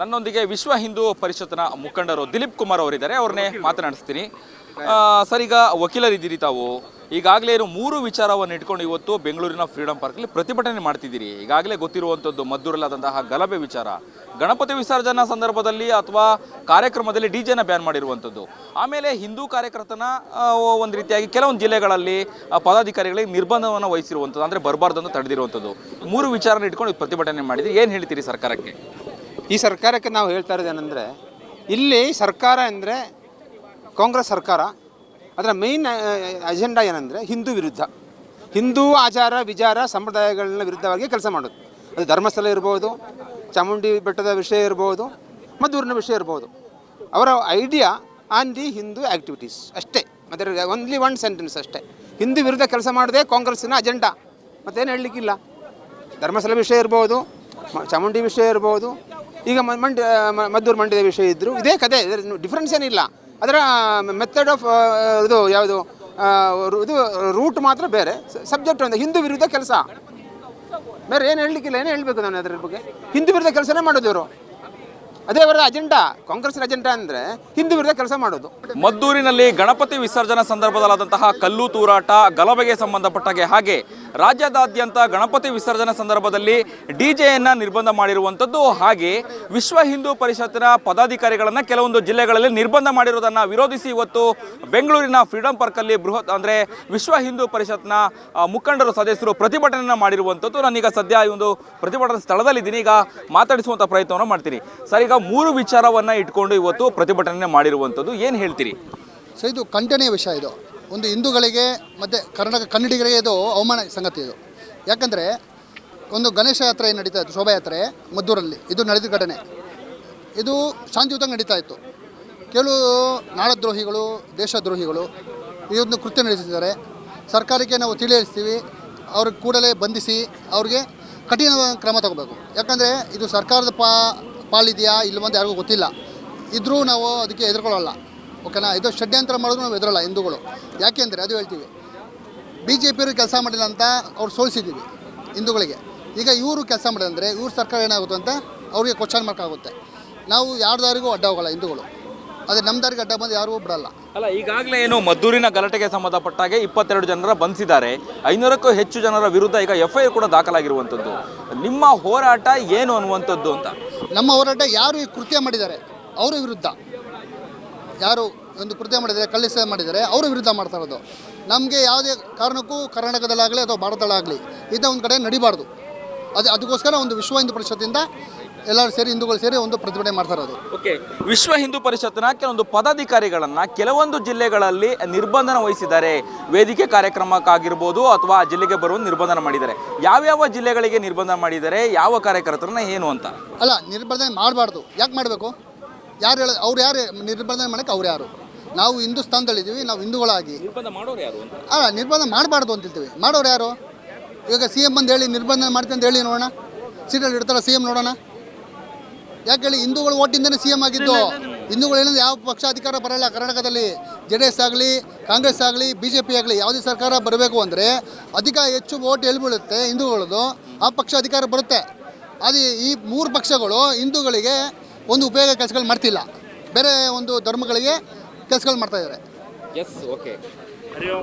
ನನ್ನೊಂದಿಗೆ ವಿಶ್ವ ಹಿಂದೂ ಪರಿಷತ್ನ ಮುಖಂಡರು ದಿಲೀಪ್ ಕುಮಾರ್ ಅವರಿದ್ದಾರೆ. ಅವ್ರನ್ನೇ ಮಾತನಾಡಿಸ್ತೀನಿ. ಸರ್ ಈಗ ವಕೀಲರಿದ್ದೀರಿ ತಾವು. ಈಗಾಗಲೇ ಏನು ಮೂರು ವಿಚಾರವನ್ನು ಇಟ್ಕೊಂಡು ಇವತ್ತು ಬೆಂಗಳೂರಿನ ಫ್ರೀಡಂ ಪಾರ್ಕಲ್ಲಿ ಪ್ರತಿಭಟನೆ ಮಾಡ್ತಿದ್ದೀರಿ. ಈಗಾಗಲೇ ಗೊತ್ತಿರುವಂಥದ್ದು ಮದ್ದೂರಲ್ಲಾದಂತಹ ಗಲಭೆ ವಿಚಾರ. ಗಣಪತಿ ವಿಸರ್ಜನಾ ಸಂದರ್ಭದಲ್ಲಿ ಅಥವಾ ಕಾರ್ಯಕ್ರಮದಲ್ಲಿ ಡಿ ಜೆನ ಬ್ಯಾನ್ ಮಾಡಿರುವಂಥದ್ದು. ಆಮೇಲೆ ಹಿಂದೂ ಕಾರ್ಯಕರ್ತನ ಒಂದು ರೀತಿಯಾಗಿ ಕೆಲವೊಂದು ಜಿಲ್ಲೆಗಳಲ್ಲಿ ಪದಾಧಿಕಾರಿಗಳಿಗೆ ನಿರ್ಬಂಧವನ್ನು ವಹಿಸಿರುವಂಥದ್ದು ಅಂದರೆ ಬರಬಾರ್ದು ಅಂತ ತಡೆದಿರುವಂಥದ್ದು. ಮೂರು ವಿಚಾರನ ಇಟ್ಕೊಂಡು ಪ್ರತಿಭಟನೆ ಮಾಡಿದ್ರಿ. ಏನು ಹೇಳ್ತೀರಿ ಸರ್ಕಾರಕ್ಕೆ? ಈ ಸರ್ಕಾರಕ್ಕೆ ನಾವು ಹೇಳ್ತಾ ಇರೋದೇನೆಂದರೆ ಇಲ್ಲಿ ಸರ್ಕಾರ ಅಂದರೆ ಕಾಂಗ್ರೆಸ್ ಸರ್ಕಾರ, ಅದರ ಮೇಯ್ನ್ ಅಜೆಂಡಾ ಏನಂದರೆ ಹಿಂದೂ ವಿರುದ್ಧ. ಹಿಂದೂ ಆಚಾರ ವಿಚಾರ ಸಂಪ್ರದಾಯಗಳನ್ನ ವಿರುದ್ಧವಾಗಿ ಕೆಲಸ ಮಾಡೋದು. ಅದು ಧರ್ಮಸ್ಥಳ ಇರ್ಬೋದು, ಚಾಮುಂಡಿ ಬೆಟ್ಟದ ವಿಷಯ ಇರ್ಬೋದು, ಮದ್ದೂರಿನ ವಿಷಯ ಇರ್ಬೋದು. ಅವರ idea on the Hindu activities ಅಷ್ಟೇ. ಅದರ ಒನ್ಲಿ ಒನ್ ಸೆಂಟೆನ್ಸ್ ಅಷ್ಟೇ. ಹಿಂದೂ ವಿರುದ್ಧ ಕೆಲಸ ಮಾಡದೆ ಕಾಂಗ್ರೆಸ್ಸಿನ ಅಜೆಂಡಾ ಮತ್ತೇನು ಹೇಳಲಿಕ್ಕಿಲ್ಲ. ಧರ್ಮಸ್ಥಳ ವಿಷಯ ಇರ್ಬೋದು ಚಾಮುಂಡಿ ವಿಷಯ ಇರ್ಬೋದು. ಈಗ ಮಂಡ್ಯ ಮದ್ದೂರು ಮಂಡ್ಯದ ವಿಷಯ ಇದ್ದರು ಇದೇ ಕತೆ. ಡಿಫ್ರೆನ್ಸ್ ಏನಿಲ್ಲ. ಅದರ ಮೆಥಡ್ ಆಫ್ ಇದು ಯಾವುದು? ಇದು ರೂಟ್ ಮಾತ್ರ ಬೇರೆ. ಸಬ್ಜೆಕ್ಟ್ ಒಂದು. ಹಿಂದೂ ವಿರುದ್ಧ ಕೆಲಸ. ಬೇರೆ ಏನು ಹೇಳಲಿಕ್ಕಿಲ್ಲ. ಏನು ಹೇಳಬೇಕು ನಾನು ಅದರ ಬಗ್ಗೆ? ಹಿಂದೂ ವಿರುದ್ಧ ಕೆಲಸನೇ ಮಾಡೋದು ಇವರು. ಅದೇ ಅವರ ಅಜೆಂಡಾ ಕಾಂಗ್ರೆಸ್ ಅಜೆಂಡಾ ಅಂದರೆ ಹಿಂದೂ ವಿರುದ್ಧ ಕೆಲಸ ಮಾಡೋದು. ಮದ್ದೂರಿನಲ್ಲಿ ಗಣಪತಿ ವಿಸರ್ಜನಾ ಸಂದರ್ಭದಲ್ಲಾದಂತಹ ಕಲ್ಲು ತೂರಾಟ, ಗಲಭೆಗೆ ಸಂಬಂಧಪಟ್ಟಾಗೆ ಹಾಗೆ ರಾಜ್ಯದಾದ್ಯಂತ ಗಣಪತಿ ವಿಸರ್ಜನಾ ಸಂದರ್ಭದಲ್ಲಿ ಡಿಜೆಯನ್ನ ನಿರ್ಬಂಧ ಮಾಡಿರುವಂಥದ್ದು ಹಾಗೆ ವಿಶ್ವ ಹಿಂದೂ ಪರಿಷತ್ತಿನ ಪದಾಧಿಕಾರಿಗಳನ್ನ ಕೆಲವೊಂದು ಜಿಲ್ಲೆಗಳಲ್ಲಿ ನಿರ್ಬಂಧ ಮಾಡಿರುವುದನ್ನ ವಿರೋಧಿಸಿ ಇವತ್ತು ಬೆಂಗಳೂರಿನ ಫ್ರೀಡಂ ಪಾರ್ಕಲ್ಲಿ ಬೃಹತ್ ಅಂದ್ರೆ ವಿಶ್ವ ಹಿಂದೂ ಪರಿಷತ್ನ ಮುಖಂಡರು, ಸದಸ್ಯರು ಪ್ರತಿಭಟನೆ ಮಾಡಿರುವಂಥದ್ದು. ನಾನೀಗ ಸದ್ಯ ಈ ಒಂದು ಪ್ರತಿಭಟನಾ ಸ್ಥಳದಲ್ಲಿ ಇದ್ದೀನಿ ಈಗ ಮಾತಾಡಿಸುವಂಥ ಪ್ರಯತ್ನವನ್ನು ಮಾಡ್ತೀನಿ. ಸರ್ ಈಗ ಮೂರು ವಿಚಾರವನ್ನ ಇಟ್ಕೊಂಡು ಇವತ್ತು ಪ್ರತಿಭಟನೆ ಮಾಡಿರುವಂಥದ್ದು. ಏನು ಹೇಳ್ತೀರಿ? ಸೊ ಇದು ಖಂಡನೆಯ ವಿಷಯ ಇದು. ಒಂದು ಹಿಂದೂಗಳಿಗೆ, ಮತ್ತು ಕರ್ನಾಟಕ ಕನ್ನಡಿಗರಿಗೆ ಇದು ಅವಮಾನ ಸಂಗತಿ ಇದು. ಯಾಕಂದರೆ, ಒಂದು ಗಣೇಶ ಯಾತ್ರೆ ಏನು ನಡೀತಾ ಇತ್ತು, ಶೋಭಾಯಾತ್ರೆ, ಮದ್ದೂರಲ್ಲಿ. ಇದು ನಡೆದ ಘಟನೆ. ಇದು ಶಾಂತಿಯುತವಾಗಿ ನಡೀತಾ ಇತ್ತು. ಕೆಲವು ನಾಡದ್ರೋಹಿಗಳು, ದೇಶದ್ರೋಹಿಗಳು ಒಂದು ಕೃತ್ಯ ನಡೆಸಿದ್ದಾರೆ. ಸರ್ಕಾರಕ್ಕೆ ನಾವು ತಿಳಿ ಹೇಳಿಸ್ತೀವಿ ಅವ್ರಿಗೆ ಕೂಡಲೇ ಬಂಧಿಸಿ, ಅವ್ರಿಗೆ ಕಠಿಣ ಕ್ರಮ ತಗೋಬೇಕು. ಯಾಕಂದರೆ, ಇದು ಸರ್ಕಾರದ ಪಾ ಪಾಲಿದೆಯಾ ಇಲ್ಲವಂತ ಯಾರಿಗೂ ಗೊತ್ತಿಲ್ಲ. ಇದ್ದರೂ ನಾವು ಅದಕ್ಕೆ ಎದುರ್ಕೊಳ್ಳಲ್ಲ ಓಕೆನಾ? ಇದು ಷಡ್ಯಂತ್ರ ಮಾಡೋದು ನಾವು ಎದುರಲ್ಲ ಹಿಂದೂಗಳು. ಯಾಕೆಂದರೆ ಅದು ಹೇಳ್ತೀವಿ. ಬಿ ಜೆ ಪಿಯವರು ಕೆಲಸ ಮಾಡಿಲ್ಲ ಅಂತ ಅವ್ರು ಸೋಲಿಸಿದ್ದೀವಿ ಹಿಂದೂಗಳಿಗೆ. ಈಗ ಇವರು ಕೆಲಸ ಮಾಡಿದ್ರೆ ಇವ್ರ ಸರ್ಕಾರ ಏನಾಗುತ್ತೆ ಅಂತ ಅವ್ರಿಗೆ ಕ್ವಶನ್ ಮಾರ್ಕ್ ಆಗುತ್ತೆ. ನಾವು ಯಾರ್ದಾರಿಗೂ ಅಡ್ಡ ಹೋಗಲ್ಲ ಹಿಂದೂಗಳು. ಅದೇ ನಮ್ಮ ದಾರಿಗೆ ಅಡ್ಡ ಬಂದು ಯಾರಿಗೂ ಬಿಡಲ್ಲ. ಅಲ್ಲ, ಈಗಾಗಲೇ ಏನು ಮದ್ದೂರಿನ ಗಲಾಟೆಗೆ ಸಂಬಂಧಪಟ್ಟಾಗೆ ಇಪ್ಪತ್ತೆರಡು ಜನರ ಬಂಧಿಸಿದ್ದಾರೆ. ಐನೂರಕ್ಕೂ ಹೆಚ್ಚು ಜನರ ವಿರುದ್ಧ ಈಗ ಎಫ್ ಐ ಕೂಡ ದಾಖಲಾಗಿರುವಂಥದ್ದು. ನಿಮ್ಮ ಹೋರಾಟ ಏನು ಅನ್ನುವಂಥದ್ದು ಅಂತ? ನಮ್ಮ ಹೋರಾಟ ಯಾರು ಈ ಕೃತ್ಯ ಮಾಡಿದ್ದಾರೆ? ಅವರ ವಿರುದ್ಧ. ಯಾರು ಒಂದು ಕೃತ್ಯ ಮಾಡಿದ್ದಾರೆ, ಕಳ್ಳಿಸ ಮಾಡಿದ್ದಾರೆ, ಅವರ ವಿರುದ್ಧ ಮಾಡ್ತಾ ಇರೋದು. ನಮಗೆ ಯಾವುದೇ ಕಾರಣಕ್ಕೂ ಕರ್ನಾಟಕದಲ್ಲಾಗಲಿ ಅಥವಾ ಭಾರತದಲ್ಲಾಗಲಿ ಇಂಥ ಒಂದು ಕಡೆ ನಡಿಬಾರ್ದು. ಅದು ಅದಕ್ಕೋಸ್ಕರ ಒಂದು ವಿಶ್ವ ಹಿಂದೂ ಪರಿಷತ್ತಿಂದ ಎಲ್ಲರೂ ಸೇರಿ ಹಿಂದೂಗಳು ಸೇರಿ ಒಂದು ಪ್ರತಿಭಟನೆ ಮಾಡ್ತಾ ಇರೋದು. ಓಕೆ ವಿಶ್ವ ಹಿಂದೂ ಪರಿಷತ್ನ ಕೆಲವೊಂದು ಪದಾಧಿಕಾರಿಗಳನ್ನ ಕೆಲವೊಂದು ಜಿಲ್ಲೆಗಳಲ್ಲಿ ನಿರ್ಬಂಧನ ವಹಿಸಿದ್ದಾರೆ. ವೇದಿಕೆ ಕಾರ್ಯಕ್ರಮಕ್ಕಾಗಿರ್ಬೋದು ಅಥವಾ ಆ ಜಿಲ್ಲೆಗೆ ಬರುವ ನಿರ್ಬಂಧನ ಮಾಡಿದ್ದಾರೆ. ಯಾವ್ಯಾವ ಜಿಲ್ಲೆಗಳಿಗೆ ನಿರ್ಬಂಧ ಮಾಡಿದ್ದಾರೆ ಯಾವ ಕಾರ್ಯಕರ್ತರನ್ನ ಏನು ಅಂತ? ಅಲ್ಲ ನಿರ್ಬಂಧನೆ ಮಾಡಬಾರ್ದು. ಯಾಕೆ ಮಾಡಬೇಕು? ಯಾರು ಹೇಳ ಅವ್ರು ಯಾರು ನಿರ್ಬಂಧನೆ ಮಾಡೋಕ್ಕೆ ಅವ್ರು ಯಾರು? ನಾವು ಹಿಂದೂಸ್ತಾನದಲ್ಲಿದ್ದೀವಿ ನಾವು ಹಿಂದೂಗಳಾಗಿ. ನಿರ್ಬಂಧ ಮಾಡೋರು ಯಾರು ಅಂತ? ಅಲ್ಲ ನಿರ್ಬಂಧ ಮಾಡಬಾರ್ದು ಅಂತ ಹೇಳ್ತೀವಿ. ಮಾಡೋರು ಯಾರು? ಇವಾಗ ಸಿ ಎಂ ಬಂದು ಹೇಳಿ ನಿರ್ಬಂಧನೆ ಮಾಡ್ತೀನಿ ಅಂತ ಹೇಳಿ ನೋಡೋಣ. ಸೀಟಲ್ಲಿ ಇಡ್ತಾರ ಸಿ ಎಂ ನೋಡೋಣ. ಯಾಕೆ ಹೇಳಿ ಹಿಂದೂಗಳು ಓಟಿಂದನೇ ಸಿ ಎಂ ಆಗಿದ್ದು ಹಿಂದೂಗಳು ಏನಂದ್ರೆ ಯಾವ ಪಕ್ಷ ಅಧಿಕಾರ ಬರಲ್ಲ. ಕರ್ನಾಟಕದಲ್ಲಿ ಜೆ ಡಿ ಎಸ್ ಆಗಲಿ ಕಾಂಗ್ರೆಸ್ ಆಗಲಿ ಬಿ ಜೆ ಪಿ ಆಗಲಿ ಯಾವುದೇ ಸರ್ಕಾರ ಬರಬೇಕು ಅಂದರೆ ಅಧಿಕ ಹೆಚ್ಚು ಓಟ್ ಎಲ್ಲಿ ಬೀಳುತ್ತೆ? ಹಿಂದೂಗಳದು ಆ ಪಕ್ಷ ಅಧಿಕಾರ ಬರುತ್ತೆ. ಅದು ಈ ಮೂರು ಪಕ್ಷಗಳು ಹಿಂದೂಗಳಿಗೆ ಒಂದು ಉಪಯೋಗ ಕೆಲಸಗಳು ಮಾಡ್ತಿಲ್ಲ. ಬೇರೆ ಒಂದು ಧರ್ಮಗಳಿಗೆ ಕೆಲಸಗಳು ಮಾಡ್ತಾ ಇದ್ದಾರೆ ಎಸ್ ಓಕೆ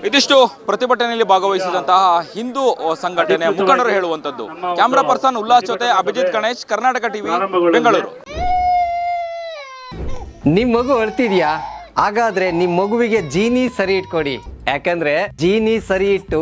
ಇದಿಷ್ಟು ಪ್ರತಿಭಟನೆಯಲ್ಲಿ ಭಾಗವಹಿಸಿದಂತಹ ಹಿಂದೂ ಸಂಘಟನೆ ಮುಖಂಡರು ಹೇಳುವಂತದ್ದು ಕ್ಯಾಮರಾ ಪರ್ಸನ್ ಉಲ್ಲಾಸ್ ಜೊತೆ ಅಭಿಜಿತ್ ಗಣೇಶ್, ಕರ್ನಾಟಕ ಟಿವಿ, ಬೆಂಗಳೂರು. ನಿಮ್ ಮಗು ಅಳ್ತಿದ್ಯಾ? ಹಾಗಾದ್ರೆ ನಿಮ್ ಮಗುವಿಗೆ ಜೀನಿ ಸರಿ ಇಟ್ಕೊಡಿ. ಯಾಕಂದ್ರೆ ಜೀನಿ ಸರಿ ಇಟ್ಟು